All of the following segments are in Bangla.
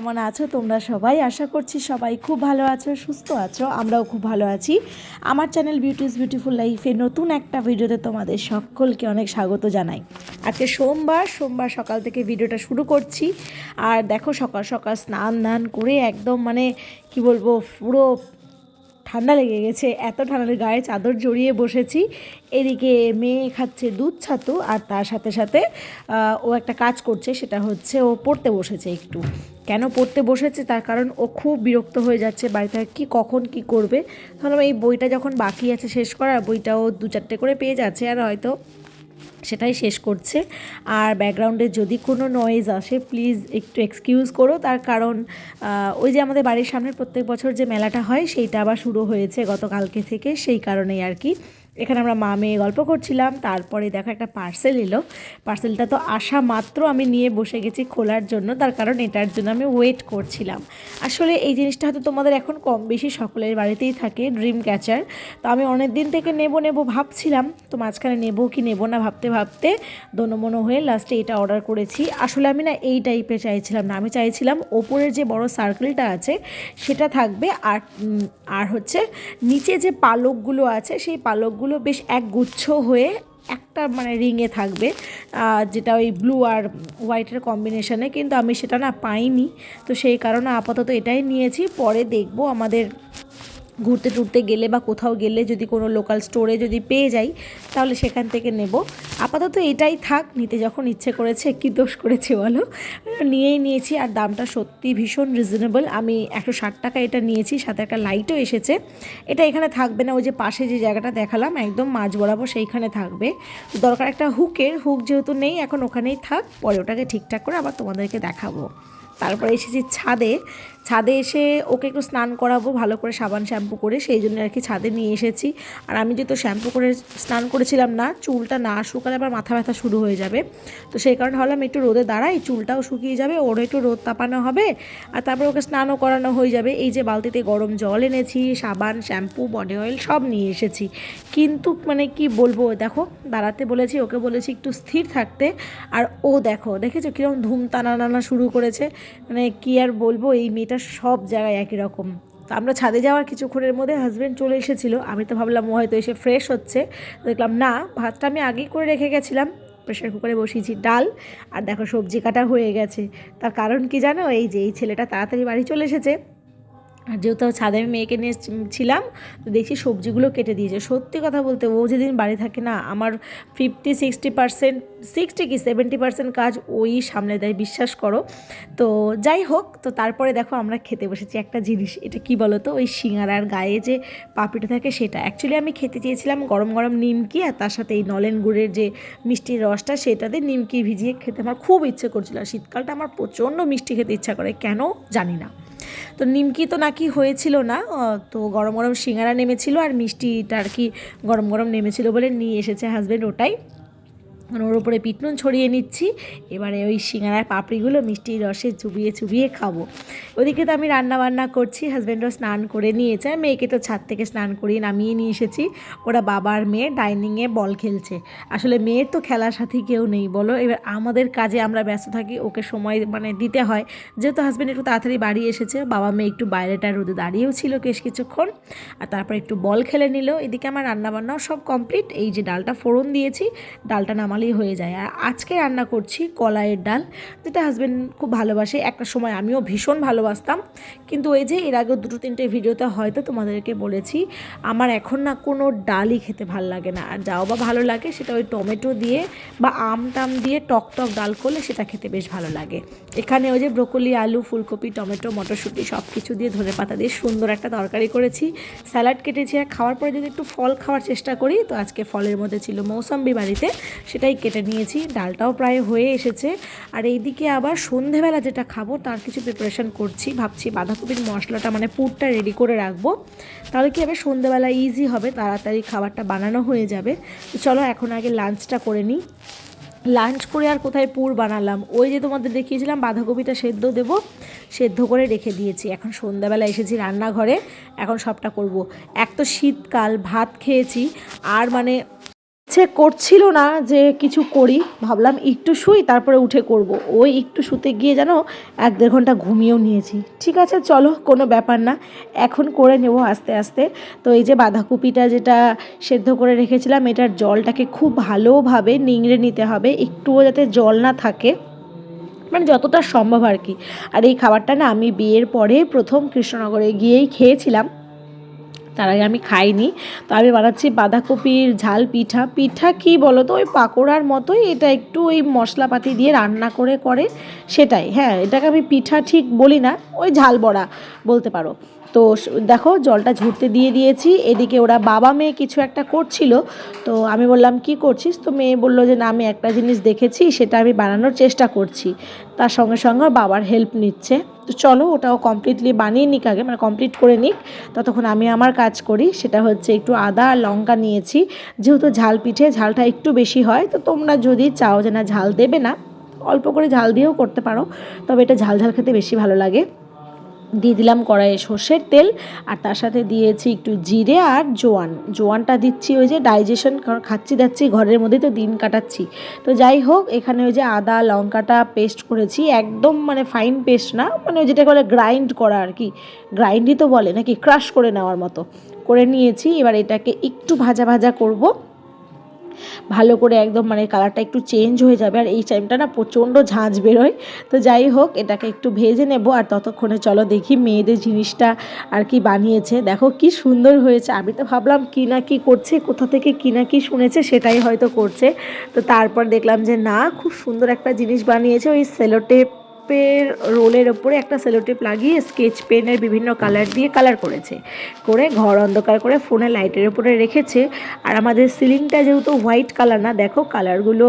কেমন আছো তোমরা সবাই? আশা করছি সবাই খুব ভালো আছো, সুস্থ আছো, আমরাও খুব ভালো আছি। আমার চ্যানেল বিউটি ইজ বিউটিফুল লাইফে নতুন একটা ভিডিওতে তোমাদের সকলকে অনেক স্বাগত জানাই। আজকে সোমবার সোমবার সকাল থেকে ভিডিওটা শুরু করছি। আর দেখো সকাল সকাল স্নান দান করে একদম মানে কি বলব, পুরো ঠান্ডা লেগে গেছে, এত ঠান্ডার গায়ে চাদর জড়িয়ে বসেছি। এদিকে মেয়ে খাচ্ছে দুধ ছাতু আর তার সাথে সাথে ও একটা কাজ করছে, সেটা হচ্ছে ও পড়তে বসেছে একটু। কেন পড়তে বসেছে? তার কারণ ও খুব বিরক্ত হয়ে যাচ্ছে, বাড়িতে কি, কখন কি করবে? ধরো এই বইটা যখন বাকি আছে শেষ করার ও দু চারটে করে পেয়ে যাচ্ছে আর হয়তো সেটাই শেষ করছে। আর ব্যাকগ্রাউন্ডে যদি কোনো নয়েজ আসে প্লিজ একটু এক্সকিউজ করো। তার কারণ ওই যে আমাদের বাড়ির সামনে প্রত্যেক বছর যে মেলাটা হয়, সেইটা আবার শুরু হয়েছে গতকালকে থেকে, সেই কারণেই আর কি। এখানে আমরা মা মেয়ে গল্প করছিলাম, তারপরে দেখো একটা পার্সেল এলো। পার্সেলটা তো আসা মাত্র আমি নিয়ে বসে গেছি খোলার জন্য, তার কারণ এটার জন্য আমি ওয়েট করছিলাম। আসলে এই জিনিসটা হয়তো তোমাদের এখন কম বেশি সকলের বাড়িতেই থাকে ড্রিম ক্যাচার তো আমি অনেক দিন থেকে নেব নেব ভাবছিলাম, তো মাঝখানে নেব কি নেব না ভাবতে ভাবতে দোনোমনো হয়ে লাস্টে এটা অর্ডার করেছি। আসলে আমি না এই টাইপের চাইছিলাম না, আমি চাইছিলাম ওপরের যে বড় সার্কেলটা আছে, সেটা থাকবে আর আর হচ্ছে নিচে যে পালকগুলো আছে, সেই পালকগুলো বেশ এক গুচ্ছ হয়ে একটা মানে রিংয়ে থাকবে। যেটা ওই ব্লু আর হোয়াইটের কম্বিনেশনে কিন্তু আমি সেটা না পাইনি। তো সেই কারণে আপাতত এটাই নিয়েছি। পরে দেখব আমাদের ঘুরতে টুরতে গেলে বা কোথাও গেলে যদি কোনো লোকাল স্টোরে যদি পেয়ে যাই, তাহলে সেখান থেকে নেব। আপাতত এটাই থাক, নিতে যখন ইচ্ছে করেছে কি দোষ করেছে বলো। নিয়েই নিয়েছি আর দামটা সত্যি ভীষণ রিজনেবল আমি একশো ষাট টাকা এটা নিয়েছি, সাথে একটা লাইটও এসেছে। এটা এখানে থাকবে না, ওই যে পাশে যে জায়গাটা দেখালাম, একদম মাছ বরাবর সেইখানে থাকবে। দরকার একটা হুকের, হুক যেহেতু নেই, এখন ওখানেই থাক, পরে ওটাকে ঠিকঠাক করে আবার তোমাদেরকে দেখাবো। তারপরে এসেছি ছাদে ছাদে এসে ওকে একটু স্নান করাবো, ভালো করে সাবান শ্যাম্পু করে, সেই জন্য আর কি ছাদে নিয়ে এসেছি। আর আমি যেহেতু শ্যাম্পু করে স্নান করেছিলাম না, চুলটা না শুকালে আবার মাথা ব্যথা শুরু হয়ে যাবে। তো সেই কারণে ভাবলাম একটু রোদে দাঁড়াই, চুলটাও শুকিয়ে যাবে ওরও একটু রোদ তাপানো হবে, আর তারপর ওকে স্নানও করানো হয়ে যাবে। এই যে বালতিতে গরম জল এনেছি, সাবান, শ্যাম্পু বডি অয়েল সব নিয়ে এসেছি। কিন্তু মানে কি বলব, দেখো, দাঁড়াতে বলেছি, ওকে বলেছি একটু স্থির থাকতে। আর ও দেখো, দেখেছ কীরকম ধুম টানা শুরু করেছে। মানে কি আর বলব, এই মেয়েটা সব জায়গায় একই রকম। তো আমরা ছাদে যাওয়ার কিছুক্ষণের মধ্যে হাজব্যান্ড চলে এসেছিল। আমি তো ভাবলাম ও হয়তো এসে ফ্রেশ হচ্ছে। দেখলাম, না, ভাতটা আমি আগেই করে রেখে গেছিলাম। প্রেশার কুকারে বসিয়েছি ডাল। আর দেখো, সবজি কাটা হয়ে গেছে। তার কারণ কি জানো? এই যে, এই ছেলেটা তাড়াতাড়ি বাড়ি চলে এসেছে। আর যেহেতু ছাদে আমি মেয়েকে নিয়ে ছিলাম, তো দেখছি সবজিগুলো কেটে দিয়েছে। সত্যি কথা বলতে ও যেদিন বাড়ি থাকে না, আমার ফিফটি সিক্সটি পার্সেন্ট সিক্সটি কি সেভেন্টি পার্সেন্ট কাজ ওই সামলে দেয়, বিশ্বাস করো। তো যাই হোক, তো তারপরে দেখো আমরা খেতে বসেছি একটা জিনিস, এটা কি বলো তো ওই সিঙ্গারার গায়ে যে পাপড়িটা থাকে সেটা। অ্যাকচুয়ালি আমি খেতে চেয়েছিলাম গরম গরম নিমকি আর তার সাথে এই নলেন গুড়ের যে মিষ্টির রসটা সেটাতে নিমকি ভিজিয়ে খেতে আমার খুব ইচ্ছে করছিল। শীতকালটা আমার প্রচণ্ড মিষ্টি খেতে ইচ্ছা করে, কেন জানি না। তো নিমকি তো নাকি হয়েছিল না তো গরম গরম সিঙ্গারা নেমেছিল আর মিষ্টিটা আর কি গরম গরম নেমেছিল বলে নিয়ে এসেছে হাজব্যান্ড ওটাই। ওর উপরে পিটনুন ছড়িয়ে নিচ্ছি। এবারে ওই সিঙ্গারার পাপড়িগুলো মিষ্টির রসে চুবিয়ে চুবিয়ে খাব। ওদিকে তো আমি রান্না বান্না করছি হাজব্যান্ডও স্নান করে নিয়েছে। আর মেয়েকে তো ছাদ থেকে স্নান করিয়ে নামিয়ে নিয়ে এসেছি। ওরা বাবার মেয়ে ডাইনিংয়ে বল খেলছে। আসলে মেয়ের তো খেলার সাথে কেউ নেই, বলো? এবার আমাদের কাজে আমরা ব্যস্ত থাকি, ওকে সময় মানে দিতে হয়। যেহেতু হাজব্যান্ড একটু তাড়াতাড়ি বাড়ি এসেছে, বাবা মেয়ে একটু বাইরেটা রোদে দাঁড়িয়েও ছিল বেশ কিছুক্ষণ। আর তারপর একটু বল খেলে নিল। এদিকে আমার রান্নাবান্নাও সব কমপ্লিট এই যে ডালটা ফোড়ন দিয়েছি, ডালটা নামালেই হয়ে যায়। আর আজকে রান্না করছি কলাইয়ের ডাল, যেটা হাজব্যান্ড খুব ভালোবাসে। একটা সময় আমিও ভীষণ ভালোবাসতাম। কিন্তু ওই যে এর আগেও দুটো তিনটে ভিডিওতে হয়তো তোমাদেরকে বলেছি, আমার এখন না কোনো ডালই খেতে ভালো লাগে না। আর যাও বা ভালো লাগে, সেটা ওই টমেটো দিয়ে বা আম টাম দিয়ে টক টক ডাল করলে সেটা খেতে বেশ ভালো লাগে। এখানে ওই যে ব্রোকলি, আলু, ফুলকপি, টমেটো, মটরশুঁটি সব কিছু দিয়ে ধনে পাতা দিয়ে সুন্দর একটা তরকারি করেছি। স্যালাড কেটেছি আর খাওয়ার পরে যদি একটু ফল খাওয়ার চেষ্টা করি, তো আজকে ফলের মধ্যে ছিল মৌসম্বি বাড়িতে, সেটাই কেটে নিয়েছি। ডালটাও প্রায় হয়ে এসেছে। আর এইদিকে আবার সন্ধেবেলা যেটা খাব, তার কিছু প্রিপারেশন করছি। ভাবছি বাঁধাকপির মশলাটা মানে পুরটা রেডি করে রাখব। তাহলে কি হবে? সন্ধেবেলা ইজি হবে, তাড়াতাড়ি খাবারটা বানানো হয়ে যাবে। চলো এখন আগে লাঞ্চটা করে নিই। লাঞ্চ করে আর কোথায় পুর বানালাম? ওই যে তোমাদের দেখিয়েছিলাম, বাঁধাকপিটা সেদ্ধ দেবো, সেদ্ধ করে রেখে দিয়েছি। এখন সন্ধ্যাবেলা এসেছি রান্নাঘরে, এখন সবটা করব। এক তো শীতকাল, ভাত খেয়েছি, আর মানে সে করছিল না যে কিছু করি। ভাবলাম একটু শুই, তারপরে উঠে করব। ওই একটু শুতে গিয়ে যেন এক দেড় ঘণ্টা ঘুমিয়েও নিয়েছি। ঠিক আছে, চলো, কোনো ব্যাপার না। এখন করে নেব আস্তে আস্তে। তো এই যে বাঁধাকপিটা যেটা সেদ্ধ করে রেখেছিলাম, এটার জলটাকে খুব ভালোভাবে নিংড়ে নিতে হবে। একটুও যাতে জল না থাকে। মানে যতটা সম্ভব আর কি। আর এই খাবারটা না আমি বিয়ের পরে প্রথম কৃষ্ণনগরে গিয়েই খেয়েছিলাম। তার আগে আমি খাইনি। তো আমি বানাচ্ছি বাঁধাকপির ঝাল পিঠা। পিঠা কি বলো তো ওই পাকোড়ার মতোই এটা একটু ওই মশলাপাতি দিয়ে রান্না করে করে সেটাই। হ্যাঁ এটাকে আমি পিঠা ঠিক বলি না, ওই ঝাল বড়া বলতে পারো। তো দেখো জলটা ঝরতে দিয়ে দিয়েছি। এদিকে ওরা বাবা মেয়ে কিছু একটা করছিল। তো আমি বললাম, কি করছিস? তো মেয়ে বলল যে, না, আমি একটা জিনিস দেখেছি, সেটা আমি বানানোর চেষ্টা করছি। তার সঙ্গে সঙ্গে বাবার হেল্প নিচ্ছে। তো চলো, ওটাও কমপ্লিটলি বানিয়ে নিক আগে মানে কমপ্লিট করে নিক। ততক্ষণ আমি আমার কাজ করি, সেটা হচ্ছে একটু আদা আর লঙ্কা নিয়েছি। যেহেতু ঝাল পিঠে, ঝালটা একটু বেশি হয়, তো তোমরা যদি চাও যে না, ঝাল দেবে না, অল্প করে ঝাল দিয়েও করতে পারো। তবে এটা ঝাল ঝাল খেতে বেশি ভালো লাগে। দিয়ে দিলাম কড়াইয়ে সর্ষের তেল, আর তার সাথে দিয়েছি একটু জিরে আর জোয়ান। জোয়ানটা দিচ্ছি ওই যে ডাইজেশন খাচ্ছি দাচ্ছি, ঘরের মধ্যে তো দিন কাটাচ্ছি। তো যাই হোক, এখানে ওই যে আদা, লঙ্কাটা পেস্ট করেছি, একদম মানে ফাইন পেস্ট না মানে ওই যেটাকে বলে গ্রাইন্ড করা আর কি। গ্রাইন্ডই তো বলে নাকি ক্রাশ করে নেওয়ার মতো। করে নিয়েছি, এবার এটাকে একটু ভাজা ভাজা করব। ভালো করে একদম মানে কালারটা একটু চেঞ্জ হয়ে যাবে। আর এই টাইমটা না প্রচণ্ড ঝাঁঝ বেরোয়। তো যাই হোক, এটাকে একটু ভেজে নেব আর ততক্ষণে চলো দেখি মেয়েদের জিনিসটা আর কি বানিয়েছে। দেখো কি সুন্দর হয়েছে। আমি তো ভাবলাম কি না কি করছে, কোথা থেকে কি না কি শুনেছে, সেটাই হয়তো করছে। তো তারপর দেখলাম যে না, খুব সুন্দর একটা জিনিস বানিয়েছে। ওই সেলোটেপ পের রোলের ওপরে একটা সেলোটেপ লাগিয়ে স্কেচ পেনের বিভিন্ন কালার দিয়ে কালার করেছে। করে ঘর অন্ধকার করে ফোনে লাইটের ওপরে রেখেছে। আর আমাদের সিলিংটা যেহেতু হোয়াইট কালার না, দেখো কালারগুলো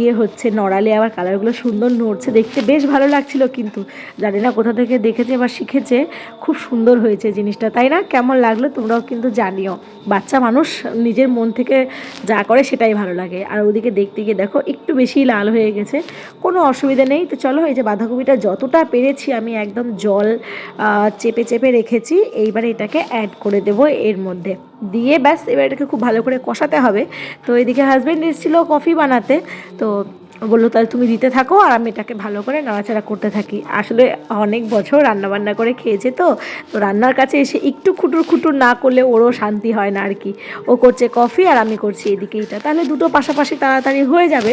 ইয়ে হচ্ছে, নড়ালে আবার কালারগুলো সুন্দর নড়ছে। দেখতে বেশ ভালো লাগছিল কিন্তু। জানি না কোথা থেকে দেখেছে বা শিখেছে। খুব সুন্দর হয়েছে জিনিসটা, তাই না? কেমন লাগল তোমরাও কিন্তু জানিও। বাচ্চা মানুষ নিজের মন থেকে যা করে সেটাই ভালো লাগে। আর ওদিকে দেখতে গিয়ে দেখো, একটু বেশি লাল হয়ে গেছে। কোনো অসুবিধা নেই। তো চলো, এই যে বাঁধাকপিটা যতটা পেরেছি আমি একদম জল চেপে চেপে রেখেছি। এইবার এটাকে অ্যাড করে দেবো এর মধ্যে। দিয়ে ব্যাস, এবার এটাকে খুব ভালো করে কষাতে হবে। তো এদিকে হাজব্যান্ড এসেছিল কফি বানাতে। তো বলল, তাহলে তুমি দিতে থাকো আর আমি এটাকে ভালো করে নাড়াচাড়া করতে থাকি। আসলে অনেক বছর রান্না বান্না করে খেয়েছে তো। তো রান্নার কাছে এসে একটু খুটুর খুটুর না করলে ওরও শান্তি হয় না আর কি। ও করছে কফি আর আমি করছি এদিকে এটা। তাহলে দুটো পাশাপাশি তাড়াতাড়ি হয়ে যাবে।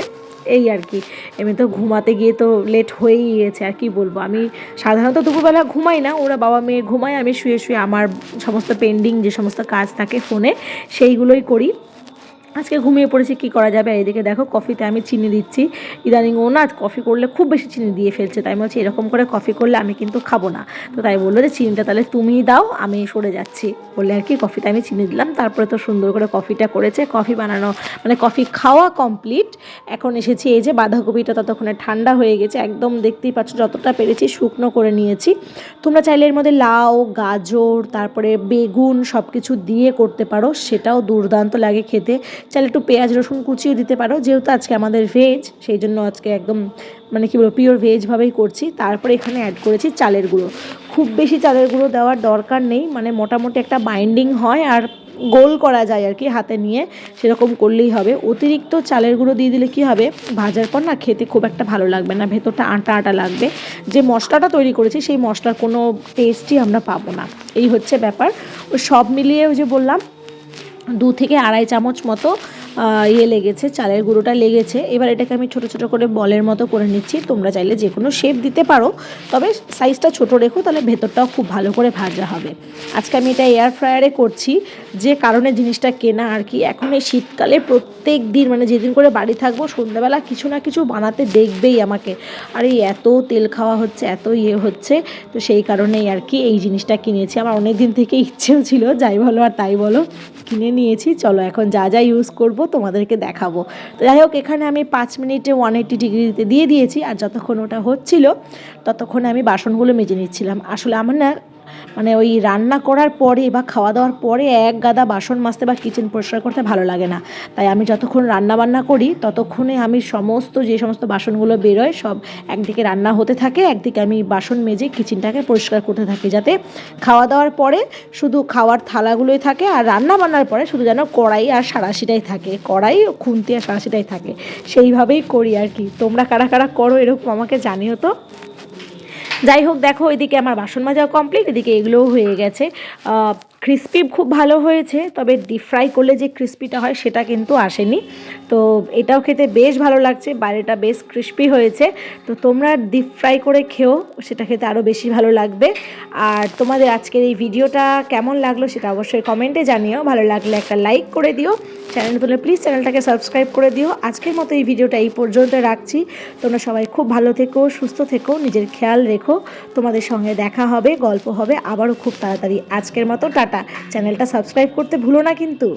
এই আর কি। এমনি তো ঘুমাতে গিয়ে তো লেট হয়েই গিয়েছে, আর কি বলব? আমি সাধারণত দুপুরবেলা ঘুমাই না, ওরা বাবা মেয়ে ঘুমায়, আমি শুয়ে শুয়ে আমার সমস্ত পেন্ডিং যে সমস্ত কাজ থাকে ফোনে সেইগুলোই করি। আজকে ঘুমিয়ে পড়েছি, কি করা যাবে? এদিকে দেখো কফিতে আমি চিনি দিচ্ছি। ইদানিং ও না কফি করলে খুব বেশি চিনি দিয়ে ফেলছে, তাই বলছি এরকম করে কফি করলে আমি কিন্তু খাব না। তো তাই বলল যে, চিনিটা তাহলে তুমিই দাও, আমি সরে যাচ্ছি। বললে আর কি কফিতে আমি চিনি দিলাম। তারপরে তো সুন্দর করে কফিটা করেছে। কফি বানানো মানে কফি খাওয়া কমপ্লিট এখন এসেছি এই যে বাঁধাকপিটা ততক্ষণে ঠান্ডা হয়ে গেছে। একদম দেখতেই পাচ্ছ, যতটা পেরেছি শুকনো করে নিয়েছি। তোমরা চাইলে এর মধ্যে লাউ, গাজর, তারপরে বেগুন সব কিছু দিয়ে করতে পারো, সেটাও দুর্দান্ত লাগে খেতে। চাইলে একটু পেঁয়াজ, রসুন কুচিও দিতে পারো। যেহেতু আজকে আমাদের ভেজ সেই জন্য আজকে একদম মানে কী বলব পিওর ভেজভাবেই করছি। তারপরে এখানে অ্যাড করেছি চালের গুঁড়ো। খুব বেশি চালের গুঁড়ো দেওয়ার দরকার নেই। মানে মোটামুটি একটা বাইন্ডিং হয় আর গোল করা যায় আর কি হাতে নিয়ে। সেরকম করলেই হবে। অতিরিক্ত চালের গুঁড়ো দিয়ে দিলে কি হবে? ভাজার পর না খেতে খুব একটা ভালো লাগবে না। ভেতরটা আটা আটা লাগবে। যে মশলাটা তৈরি করেছি, সেই মশলার কোনো টেস্টই আমরা পাবো না। এই হচ্ছে ব্যাপার। সব মিলিয়ে ওই যে বললাম দু থেকে আড়াই চামচ মতো ইয়ে লেগেছে, চালের গুঁড়োটা লেগেছে। এবার এটাকে আমি ছোট ছোট করে বলের মতো করে নিচ্ছি। তোমরা চাইলে যে কোনো শেপ দিতে পারো। তবে সাইজটা ছোট রেখো, তাহলে ভেতরটাও খুব ভালো করে ভাজা হবে। আজকে আমি এটা এয়ার ফ্রায়ারে করছি। যে কারণে জিনিসটা কেনা আর কি। এখন এই শীতকালে প্রত্যেক দিন মানে যেদিন করে বাড়ি থাকব, সন্ধ্যাবেলা কিছু না কিছু বানাতে দেখবেই আমাকে। আর এই এত তেল খাওয়া হচ্ছে, এত ইয়ে হচ্ছে। তো সেই কারণেই আর কি এই জিনিসটা কিনেছি। আমার অনেক দিন থেকে ইচ্ছেও ছিল, যাই বলো আর তাই বলো, কিনে নিয়েছি। চলো, এখন যা যা ইউজ করব তোমাদেরকে দেখাবো। তো যাই হোক, এখানে আমি পাঁচ মিনিটে ওয়ান এইটি ডিগ্রিতে দিয়ে দিয়েছি, আর যতক্ষণ ওটা হচ্ছিল, ততক্ষণ আমি বাসনগুলো মেজে নিচ্ছিলাম। আসলে আমার না মানে ওই রান্না করার পরে বা খাওয়া দাওয়ার পরে এক গাদা বাসন মাজতে বা কিচেন পরিষ্কার করতে ভালো লাগে না। তাই আমি যতক্ষণ রান্না বান্না করি, ততক্ষণে আমি সমস্ত যে সমস্ত বাসনগুলো বেরোয়, সব একদিকে রান্না হতে থাকে, একদিকে আমি বাসন মেজে কিচেনটাকে পরিষ্কার করতে থাকি যাতে খাওয়া দাওয়ার পরে শুধু খাওয়ার থালাগুলোই থাকে আর রান্না বান্নার পরে শুধু যেন কড়াই আর সারাশিটাই থাকে। কড়াই, খুন্তি আর সারাশিটাই থাকে। সেইভাবেই করি আর কি। তোমরা কারা কারা করো এরকম আমাকে জানিও তো। যাই হোক দেখো এদিকে আমার বাসন মাজাও কমপ্লিট এদিকে এগুলোও হয়ে গেছে। ক্রিস্পি খুব ভালো হয়েছে, তবে ডিপ ফ্রাই করলে যে ক্রিস্পিটা হয় সেটা কিন্তু আসেনি। তো এটাও খেতে বেশ ভালো লাগছে, বাইরেটা বেশ ক্রিস্পি হয়েছে। তো তোমরা ডিপ ফ্রাই করে খেও, সেটা খেতে আরও বেশি ভালো লাগবে। আর তোমাদের আজকের এই ভিডিওটা কেমন লাগল সেটা অবশ্যই কমেন্টে জানিও। ভালো লাগলে একটা লাইক করে দিও। চ্যানেল তুলে প্লিজ চ্যানেলটাকে সাবস্ক্রাইব করে দিও। আজকের মতো এই ভিডিওটা এই পর্যন্ত রাখছি। তোমরা সবাই খুব ভালো থেকো, সুস্থ থেকো, নিজের খেয়াল রেখো। তোমাদের সঙ্গে দেখা হবে, গল্প হবে, আবারও খুব তাড়াতাড়ি। আজকের মতো টাটা চ্যানেলটা সাবস্ক্রাইব করতে ভুলো না কিন্তু।